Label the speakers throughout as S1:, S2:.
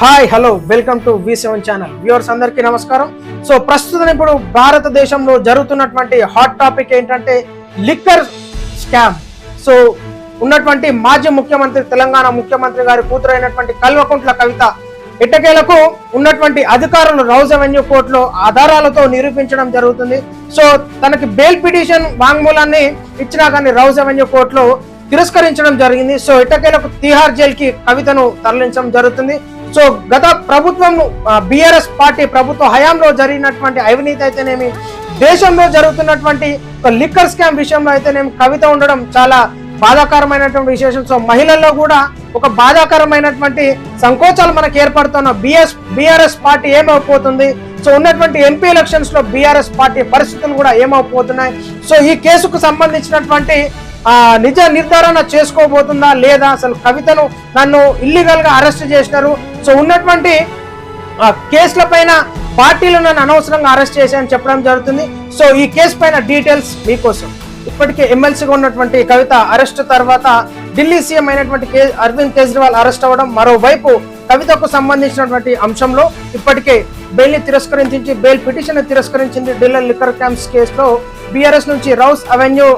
S1: Hi hello welcome to V seven channel viewers అందరికీ నమస్కారం. So ప్రస్తుతం ఇప్పుడు భారతదేశంలో జరుగుతున్నటువంటి హాట్ టాపిక్ ఏంటంటే లిక్కర్ స్కామ్ సో ఉన్నటువంటి మాజీ ముఖ్యమంత్రి తెలంగాణ ముఖ్యమంత్రి గారి కూతురైనటువంటి కల్వకుంట్ల కవిత ఇటకేలకు ఉన్నటువంటి అధికారులు రౌజ్ అవెన్యూ కోర్టులో ఆధారాలతో నిరూపించడం జరుగుతుంది. సో తనకి బెయిల్ పిటిషన్ వాంగ్మూలాన్ని ఇచ్చినా కానీ రౌజ్ అవెన్యూ కోర్టులో తిరస్కరించడం జరిగింది. సో ఇటకేలకు తిహార్ జైల్కి కవితను తరలించడం జరుగుతుంది. సో గత ప్రభుత్వం బిఆర్ఎస్ పార్టీ ప్రభుత్వ హయాంలో జరిగినటువంటి అవినీతి అయితేనేమి దేశంలో జరుగుతున్నటువంటి ఒక లిక్కర్ స్కామ్ విషయంలో అయితేనేమి కవిత ఉండడం చాలా బాధాకరమైనటువంటి విశేషం. సో మహిళల్లో కూడా ఒక బాధాకరమైనటువంటి సంకోచాలు మనకు ఏర్పడుతున్న బిఎస్ బిఆర్ఎస్ పార్టీ ఏమైపోతుంది సో ఉన్నటువంటి ఎంపీ ఎలక్షన్స్లో బిఆర్ఎస్ పార్టీ పరిస్థితులు కూడా ఏమైపోతున్నాయి సో ఈ కేసుకు సంబంధించినటువంటి నిజ నిర్ధారణ చేసుకోబోతుందా లేదా? అసలు కవితను నన్ను ఇల్లీగల్గా అరెస్ట్ చేసినారు. సో ఉన్నటువంటి ఆ కేసుల పైన పార్టీలు నన్ను అనవసరంగా అరెస్ట్ చేశాయని చెప్పడం జరుగుతుంది. సో ఈ కేసు పైన డీటెయిల్స్ మీకోసం. ఇప్పటికే ఎమ్మెల్సీగా ఉన్నటువంటి కవిత అరెస్ట్ తర్వాత ఢిల్లీ సీఎం అయినటువంటి అరవింద్ కేజ్రీవాల్ అరెస్ట్ అవ్వడం మరోవైపు కవితకు సంబంధించినటువంటి అంశంలో ఇప్పటికే బెయిల్ని తిరస్కరించి బెయిల్ పిటిషన్ తిరస్కరించింది ఢిల్లీ లిక్కర్ క్యాంప్స్ కేసులో బీఆర్ఎస్ నుంచి రౌస్ అవెన్యూ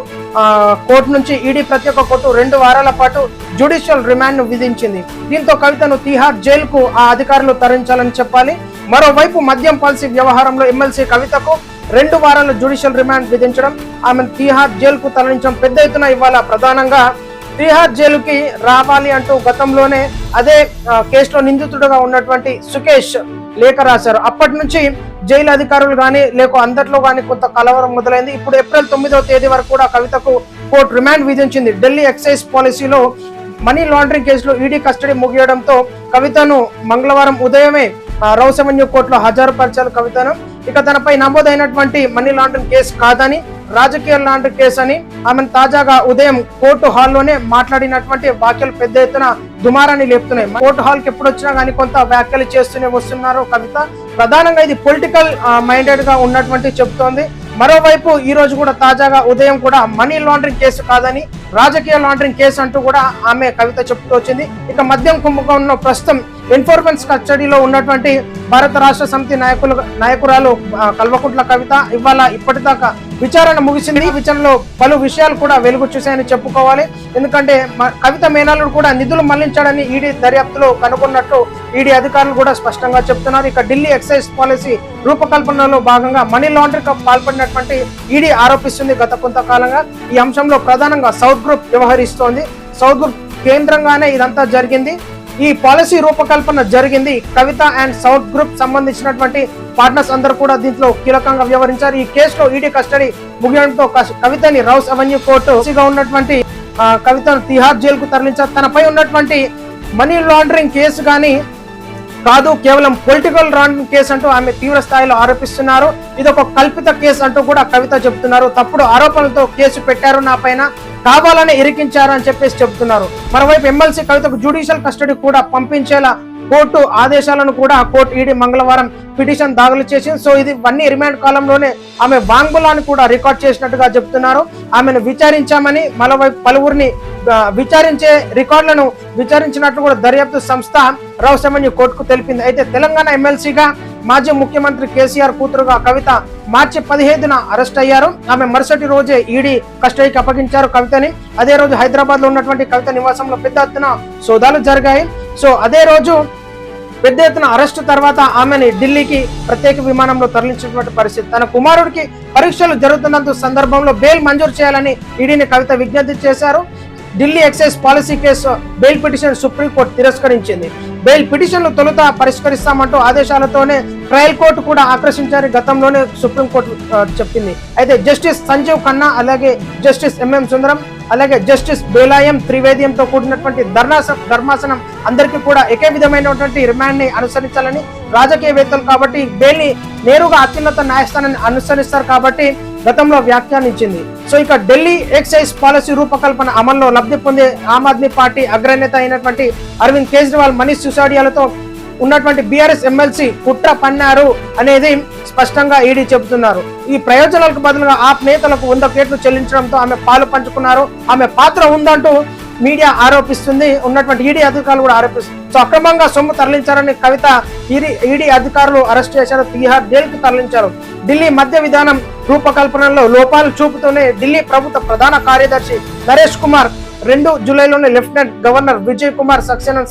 S1: కోర్టు నుంచి ఈడీ ప్రత్యేక కోర్టు రెండు వారాల పాటు జ్యుడిషియల్ రిమాండ్ విధించింది. దీంతో కవితను తిహార్ జైలుకు ఆ అధికారులు తరలించాలని చెప్పాలి. మరోవైపు మద్యం పాలసీ వ్యవహారంలో ఎమ్మెల్సీ కవితకు రెండు వారాల జ్యుడిషియల్ రిమాండ్ విధించడం ఆమెను తిహార్ జైలుకు తరలించడం పెద్ద ఎత్తున ఇవాళ ప్రధానంగా తిహార్ జైలుకి రావాలి అంటూ గతంలోనే అదే కేసులో నిందితుడుగా ఉన్నటువంటి సుకేష్ లేఖ రాశారు. అప్పటి నుంచి జైలు అధికారులు కానీ లేక అందరిలో కానీ కొంత కలవరం మొదలైంది. ఇప్పుడు ఏప్రిల్ తొమ్మిదవ తేదీ వరకు కూడా కవితకు కోర్టు రిమాండ్ విధించింది. ఢిల్లీ ఎక్సైజ్ పాలసీలో మనీ లాండరింగ్ కేసులో ఈడీ కస్టడీ ముగియడంతో కవితను మంగళవారం ఉదయమే ఆ, రౌస్ అవెన్యూ కోర్టులో హాజరుపరిచారు కవితను. ఇక తనపై నమోదైనటువంటి మనీ లాండరింగ్ కేసు కాదని రాజకీయ లాండరింగ్ కేసు అని ఆమెను తాజాగా ఉదయం కోర్టు హాల్లోనే మాట్లాడినటువంటి వ్యాఖ్యలు పెద్ద ఎత్తున దుమారాన్ని లేపుతున్నాయి. కోర్టు హాల్కి ఎప్పుడు వచ్చినా కానీ కొంత వ్యాఖ్యలు చేస్తూనే వస్తున్నారు కవిత. ప్రధానంగా ఇది పొలిటికల్ మైండెడ్గా ఉన్నటువంటి చెప్తోంది. మరోవైపు ఈ రోజు కూడా తాజాగా ఉదయం కూడా మనీ లాండరింగ్ కేసు కాదని రాజకీయ లాండరింగ్ కేసు అంటూ కూడా ఆమె కవిత చెప్తూ వచ్చింది. ఇక మద్యం కుంభకోణంలో ప్రస్తుతం ఇన్ఫోర్మెన్స్ కస్టడీలో ఉన్నటువంటి భారత రాష్ట్ర సమితి నాయకులు నాయకురాలు కల్వకుంట్ల కవిత ఇవాళ ఇప్పటిదాకా విచారణ ముగిసింది. ఈ విచారణలో పలు విషయాలు కూడా వెలుగు చూశాయని చెప్పుకోవాలి. ఎందుకంటే కవిత మేనాలు కూడా నిధులు మళ్ళించాడని ఈడీ దర్యాప్తులో కనుగొన్నట్టు ఈడీ అధికారులు కూడా స్పష్టంగా చెప్తున్నారు. ఇక ఢిల్లీ ఎక్సైజ్ పాలసీ రూపకల్పనలో భాగంగా మనీ లాండరింగ్ పాల్పడినటువంటి ఈడీ ఆరోపిస్తుంది గత కొంతకాలంగా. ఈ అంశంలో ప్రధానంగా సౌత్ గ్రూప్ వ్యవహరిస్తోంది. సౌత్ గ్రూప్ కేంద్రంగానే ఇదంతా జరిగింది. ఈ పాలసీ రూపకల్పన జరిగింది. కవిత అండ్ సౌత్ గ్రూప్ సంబంధించినటువంటి పార్ట్నర్స్ అందరూ కూడా దీంట్లో కీలకంగా వ్యవహరించారు. ఈ కేసులో ఈడీ కస్టడీ ముగియడంతో కస్- కవితని రౌస్ అవెన్యూ కోర్టు ఉన్నటువంటి కవితను తిహార్ జైలుకు తరలించారు. తనపై ఉన్నటువంటి మనీ లాండరింగ్ కేసు కానీ కాదు కేవలం పొలిటికల్ రాంగ్ కేసు అంటూ ఆమె తీవ్ర స్థాయిలో ఆరోపిస్తున్నారు. ఇది ఒక కల్పిత కేసు అంటూ కూడా కవిత చెప్తున్నారు తప్పుడు ఆరోపణలతో కేసు పెట్టారు నా పైన కావాలని ఇరికించారు అని చెప్పేసి చెప్తున్నారు మరోవైపు ఎమ్మెల్సీ కవితకు జ్యుడిషియల్ కస్టడీ కూడా పంపించేలా కోర్టు ఆదేశాలను కూడా కోర్టు ఈడీ మంగళవారం పిటిషన్ దాఖలు చేసింది. సో ఇది వన్నీ రిమాండ్ కాలంలోనే ఆమె వాంగ్మూలాన్ని కూడా రికార్డ్ చేసినట్టుగా చెప్తున్నారు. ఆమెను విచారించామని మరోవైపు పలువురిని విచారించే రికార్డులను విచారించినట్లు కూడా దర్యాప్తు సంస్థ రావుసమన్యు కోర్టుకు తెలిపింది. అయితే తెలంగాణ ఎమ్మెల్సీగా మాజీ ముఖ్యమంత్రి కేసీఆర్ కూతురుగా కవిత మార్చి పదిహేదున అరెస్ట్ అయ్యారు. ఆమె మరుసటి రోజే ఈడీ కస్టడీకి అప్పగించారు కవితని. అదే రోజు హైదరాబాద్లో ఉన్నటువంటి కవిత నివాసంలో పెద్ద ఎత్తున సోదాలు జరిగాయి. సో అదే రోజు పెద్ద ఎత్తున అరెస్టు తర్వాత ఆమెని ఢిల్లీకి ప్రత్యేక విమానంలో తరలించినటువంటి పరిస్థితి. తన కుమారుడికి పరీక్షలు జరుగుతున్నంత సందర్భంలో బెయిల్ మంజూరు చేయాలని ఈడీని కవిత విజ్ఞప్తి చేశారు. Delhi excise policy case bail petition supreme court తిరస్కరించింది. బెయిల్ పిటిషన్లు తొలుత పరిష్కరిస్తామంటూ ఆదేశాలతోనే ట్రయల్ కోర్టు కూడా ఆకర్షించారని గతంలోనే సుప్రీంకోర్టు చెప్పింది. అయితే జస్టిస్ సంజీవ్ ఖన్నా అలాగే జస్టిస్ ఎంఎం సుందరం అలాగే జస్టిస్ బేలాయం త్రివేద్యంతో కూడినటువంటి ధర్నాస ధర్మాసనం అందరికీ కూడా ఏకే విధమైనటువంటి రిమాండ్ని అనుసరించాలని రాజకీయవేత్తలు కాబట్టి బెయిల్ని నేరుగా అత్యున్నత న్యాయస్థానాన్ని అనుసరిస్తారు కాబట్టి గతంలో వ్యాఖ్యానించింది. సో ఇక ఢిల్లీ ఎక్సైజ్ పాలసీ రూపకల్పన అమల్లో లబ్ధి పొందే ఆమ్ ఆద్మీ పార్టీ అగ్రనేత అయినటువంటి అరవింద్ కేజ్రీవాల్ మనీష్ సిసోడియాలతో ఉన్నటువంటి బీఆర్ఎస్ ఎమ్మెల్సీ కుట్ర పన్నారు అనేది స్పష్టంగా ఈడీ చెబుతున్నారు. ఈ ప్రయోజనాలకు బదులుగా ఆప్ నేతలకు వంద కోట్లు చెల్లించడంతో ఆమె పాలు పంచుకున్నారు. ఆమె పాత్ర ఉందంటూ మీడియా ఆరోపిస్తుంది. ఉన్నటువంటి ఈడీ అధికారులు కూడా ఆరోపిస్తుంది సో అక్రమంగా సొమ్ము తరలించారని కవిత ఈడీ ఈడీ అధికారులు అరెస్ట్ చేశారు. తీహార్ జైలుకు తరలించారు. ఢిల్లీ మధ్య విధానం రూపకల్పనలో లోపాలు చూపుతూనే ఢిల్లీ ప్రభుత్వ ప్రధాన కార్యదర్శి నరేష్ కుమార్ రెండు జూలైలోనే లెఫ్టినెంట్ గవర్నర్ విజయ్ కుమార్ సక్సేనా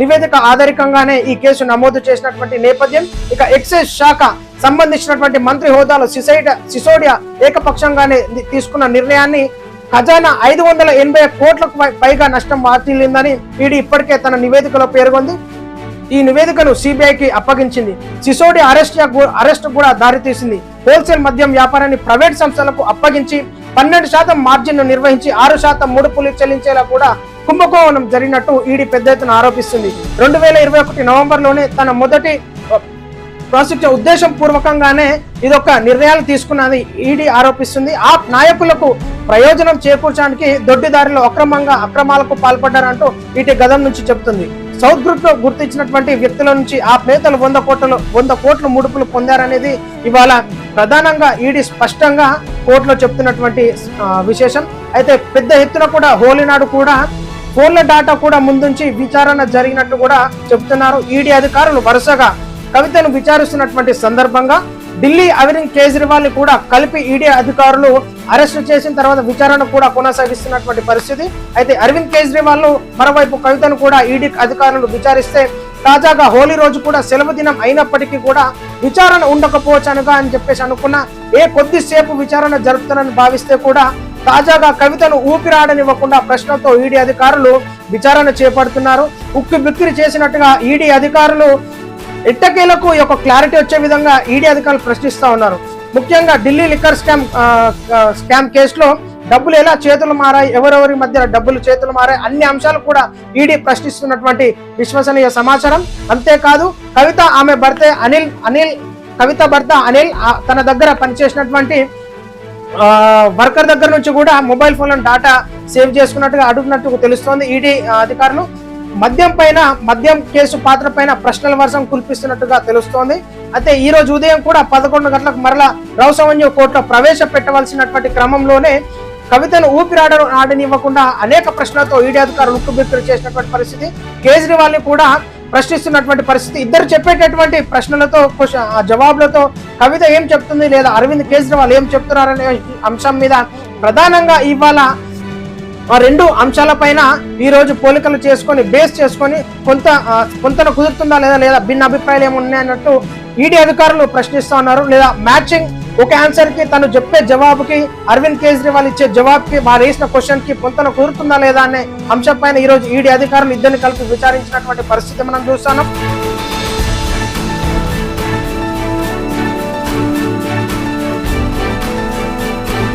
S1: నివేదిక ఆధారికంగానే ఈ కేసు నమోదు చేసినటువంటి నేపథ్యం. ఇక ఎక్సైజ్ శాఖ సంబంధించినటువంటి మంత్రి హోదాలో సిసైడ సిసోడియా ఏకపక్షంగానే తీసుకున్న నిర్ణయాన్ని ఖజానా ఐదు వందల ఎనభై కోట్లకు పైగా నష్టం వాటిల్లిందని ఈడీ ఇప్పటికే తన నివేదికలో పేర్కొంది. ఈ నివేదికను సిబిఐకి అప్పగించింది. సిసోడి అరెస్ట్ అరెస్ట్ కూడా దారితీసింది. హోల్సేల్ మద్యం వ్యాపారాన్ని ప్రైవేట్ సంస్థలకు అప్పగించి పన్నెండు శాతం మార్జిన్ నిర్వహించి ఆరు శాతం ముడుపులు చెల్లించేలా కూడా కుంభకోణం జరిగినట్టు ఈడీ పెద్ద ఎత్తున ఆరోపిస్తుంది. రెండు వేల ఇరవై ఒకటి నవంబర్లోనే తన మొదటి ప్రాసిక్యూషన్ ఉద్దేశం పూర్వకంగానే ఇదొక నిర్ణయాలు తీసుకున్నది ఈడీ ఆరోపిస్తుంది. ఆ నాయకులకు ప్రయోజనం చేకూర్చడానికి దొడ్డిదారిలో అక్రమంగా అక్రమాలకు పాల్పడ్డారంటూ ఈటీ గదం నుంచి చెబుతుంది. సౌత్ గ్రూప్లో గుర్తించినటువంటి వ్యక్తుల నుంచి ఆ నేతలు వంద కోట్లు వంద కోట్లు ముడుపులు పొందారనేది ఇవాళ ప్రధానంగా ఈడీ స్పష్టంగా కోర్టులో చెప్తున్నటువంటి విశేషం. అయితే పెద్ద ఎత్తున కూడా హోలీనాడు కూడా ఫోన్ల డాటా కూడా ముందుంచి విచారణ జరిగినట్టు కూడా చెప్తున్నారు ఈడీ అధికారులు. వరుసగా కవితను విచారిస్తున్నటువంటి సందర్భంగా ఢిల్లీ అరవింద్ కేజ్రీవాల్ని కూడా కలిపి ఈడీ అధికారులు అరెస్టు చేసిన తర్వాత విచారణ కూడా కొనసాగిస్తున్నటువంటి పరిస్థితి. అయితే అరవింద్ కేజ్రీవాల్ను మరోవైపు కవితను కూడా ఈడీ అధికారులు విచారిస్తే తాజాగా హోలీ రోజు కూడా సెలవు దినం అయినప్పటికీ కూడా విచారణ ఉండకపోవచ్చు అని చెప్పేసి అనుకున్న ఏ కొద్దిసేపు విచారణ జరుపుతారని భావిస్తే కూడా తాజాగా కవితను ఊపిరాడనివ్వకుండా ప్రశ్నలతో ఈడీ అధికారులు విచారణ చేపడుతున్నారు. ఉక్కు బిక్కిరి చేసినట్టుగా ఈడీ అధికారులు ఇట్టకేలకు ఈ యొక్క క్లారిటీ వచ్చే విధంగా ఈడీ అధికారులు ప్రశ్నిస్తూ ఉన్నారు. ముఖ్యంగా ఢిల్లీ లిక్కర్ స్కామ్ స్కామ్ కేసులో డబ్బులు ఎలా చేతులు మారాయి ఎవరెవరి మధ్య డబ్బులు చేతులు మారాయి అన్ని అంశాలు కూడా ఈడీ ప్రశ్నిస్తున్నటువంటి విశ్వసనీయ సమాచారం. అంతేకాదు కవిత ఆమె భర్త అనిల్ అనిల్ కవిత భర్త అనిల్ తన దగ్గర పనిచేసినటువంటి వర్కర్ దగ్గర నుంచి కూడా మొబైల్ ఫోన్లను డాటా సేవ్ చేసుకున్నట్టుగా అడుగుతున్నట్టు తెలుస్తోంది. ఈడీ అధికారులు మద్యం పైన మద్యం కేసు పాత్ర పైన ప్రశ్నల వర్షం కురిపిస్తున్నట్టుగా తెలుస్తోంది. అయితే ఈ రోజు ఉదయం కూడా పదకొండు గంటలకు మరలా రౌసవన్యూ కోర్టులో ప్రవేశపెట్టవలసినటువంటి క్రమంలోనే కవితను ఊపిరాడ ఆడనివ్వకుండా అనేక ప్రశ్నలతో ఈడీ అధికారులు ఉక్కుబిక్కులు చేసినటువంటి పరిస్థితి. కేజ్రీవాల్ని కూడా ప్రశ్నిస్తున్నటువంటి పరిస్థితి. ఇద్దరు చెప్పేటటువంటి ప్రశ్నలతో జవాబులతో కవిత ఏం చెప్తుంది లేదా అరవింద్ కేజ్రీవాల్ ఏం చెప్తున్నారనే అంశం మీద ప్రధానంగా ఇవాళ ఆ రెండు అంశాలపైన ఈ రోజు పోలికలు చేసుకొని బేస్ చేసుకొని కొంత కొంతన కుదురుతుందా లేదా లేదా భిన్న అభిప్రాయాలు ఏమున్నాయి అన్నట్టు ఈడీ అధికారులు ప్రశ్నిస్తా ఉన్నారు. లేదా మ్యాచింగ్ ఒక ఆన్సర్కి తను చెప్పే జవాబుకి అరవింద్ కేజ్రీవాల్ ఇచ్చే జవాబుకి వారు వేసిన క్వశ్చన్కి పొంతన కుదురుతుందా లేదా అనే అంశం పైన ఈరోజు ఈడీ అధికారులు ఇద్దరిని కలిపి విచారించినటువంటి పరిస్థితి మనం చూస్తున్నాం.